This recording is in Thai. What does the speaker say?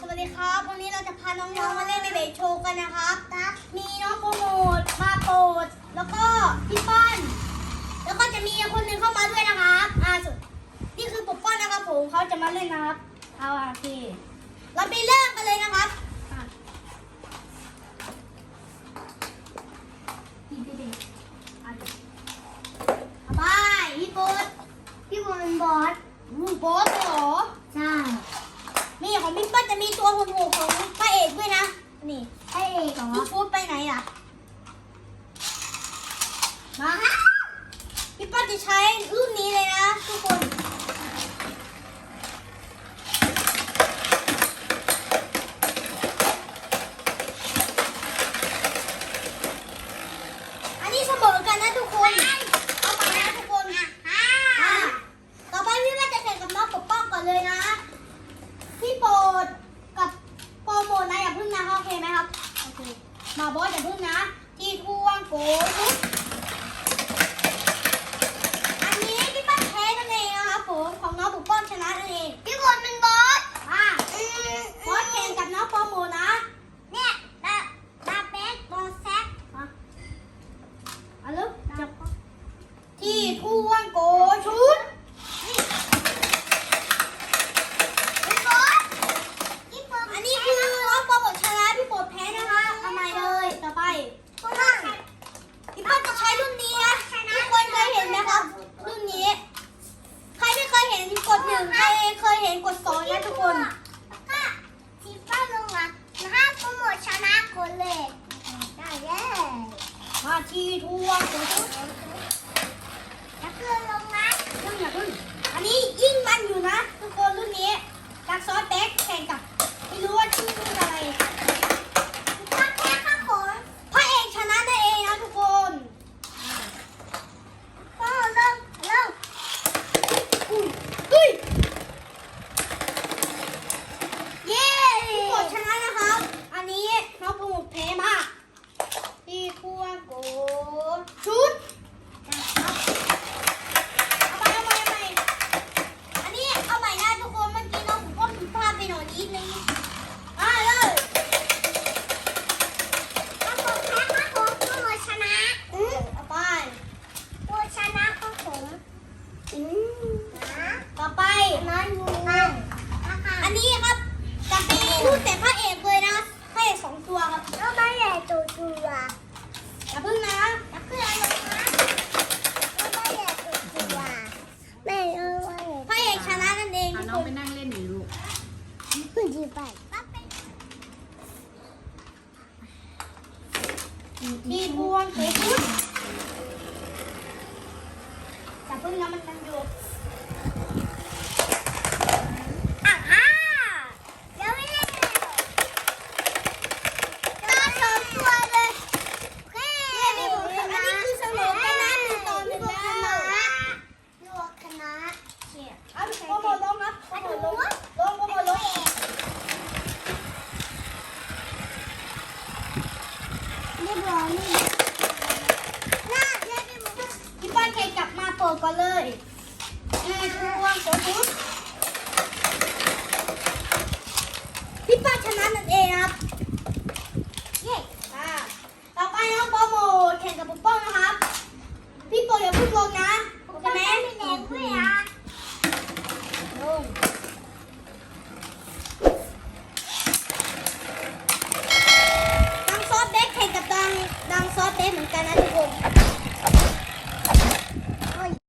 สวัสดีครับ วันนี้เราจะพาน้องๆมาเล่นเบเบโชว์กันนะครับมีน้องโปรโมทมาโปรดแล้วก็พี่ป้อนแล้วก็จะมีคนหนึ่งเข้ามาด้วยนะครับอ่าสุดนี่คือปกป้อนนะครับผมเขาจะมาเล่นนะครับเอาโอเคเราไปเริ่มกันเลยนะครับอะพี่เบเบอะเอาไปพี่โบ๊ทพี่โบ๊ทเป็นบอสอืมบอสเลยเหรอใช่นี่ของพี่เปิ้ลจะมีตัวหุ่นหูของพระเอกด้วยนะ นี่ไอ้เอกเหรอพี่ชุดไปไหนล่ะ มาพี่เปิ้ลจะใช้รุ่นนี้เลยนะทุกคน อันนี้เสมอกันนะทุกคน เอาไปนะทุกคนอ่าต่อไปพี่เปิ้ลจะแข่งกับน้องปกป้องก่อนเลยนะ พี่โปรดกับโปรโมทนะอย่าพึ่งนะ โอเคไหมครับ โอเค มาบอสอย่าพึ่งนะ ที่ทวงโกลุกอันนี้พี่ปั้นแพ้นั่นเองนะครับผมของน้องปุกป้อนชนะนั่นเอง พี่บอลเป็นบอส อ่าบอสแข่งกับน้องโปรโมทนะ เนี่ยตาตาเป๊กบอลแซกอะเอาลูกจับที่ทวงโกชุด อันนี้คือน้องโปรโมทชนะพี่โปรดแพ้นะคะเอาใหม่เลย ต่อไปพี่ป้าจะใช้รุ่นนี้นะทุก คนเคยเห็นไหมครับรุ่นนี้ ใครไม่เคยเห็นกดหนึ่งใครเคยเห็นกดสองนะทุกคนก็ที่ป้าลงอะถ้าโปรโมทชนะคนเลยได้เลยมาทีทวงโกชุด แล้วคือลงนะ เพิ่งอย่าเพิ่งอันนี้ยิ่งมันอยู่นะ ทุกคนรุ่นนี้ดักซอสแบ็คแข่งกับไม่รู้ว่าชื่อรุ่นอะไร ถ้าแพ้ข้าขน พระเอกชนะนั่นเองนะทุกคน ก็เริ่มเริ่ม อุ้ยเฮ้ย เย้พี่โปรดชนะนะครับ อันนี้น้องโปรโมทแพ้มากที่ทั่วโกชุดนะครับเอาไปเอาไปเอาไปอันนี้เอาใหม่นะทุกคนเมื่อกี้น้องผมก็ผิดพลาดไปหน่อยนิดนึงอ่าเลย ข้าขนแพ้ข้าขนโปรโมทชนะอืม เอาไป โปรโมทชนะข้าขนอืมนะ ต่อไป มาอยู่นั่นนะคะ อันนี้ครับจะเป็นรุ่นแต่พระเอกเลยนะพระเอกสองตัวครับ แล้วไม่ใหญ่ตัวตัว อย่าพึ่งนะ แล้วคืออะไรนะแล้วไม่ใหญ่ตัวตัวไม่รู้ว่า พระเอกชนะนั่นเอง พา ทุก น้อง ค ไป น นั่งเล่นหน่อยลูก คุณจีไปที่บวงเตะ ก็เลยอืมทุกวันสมมติพี่ป้าชนะนั่นเองครับเย้ต่อไปน้องโปโมแข่งกับปุ๊บป้องนะครับ พี่โปอย่าพิ่งลงนะใช่ไหมไม่แรงด้วยอะลงดังซอสเบสแข่งกับตังดังซอสเบสเหมือนกันนะทุกคน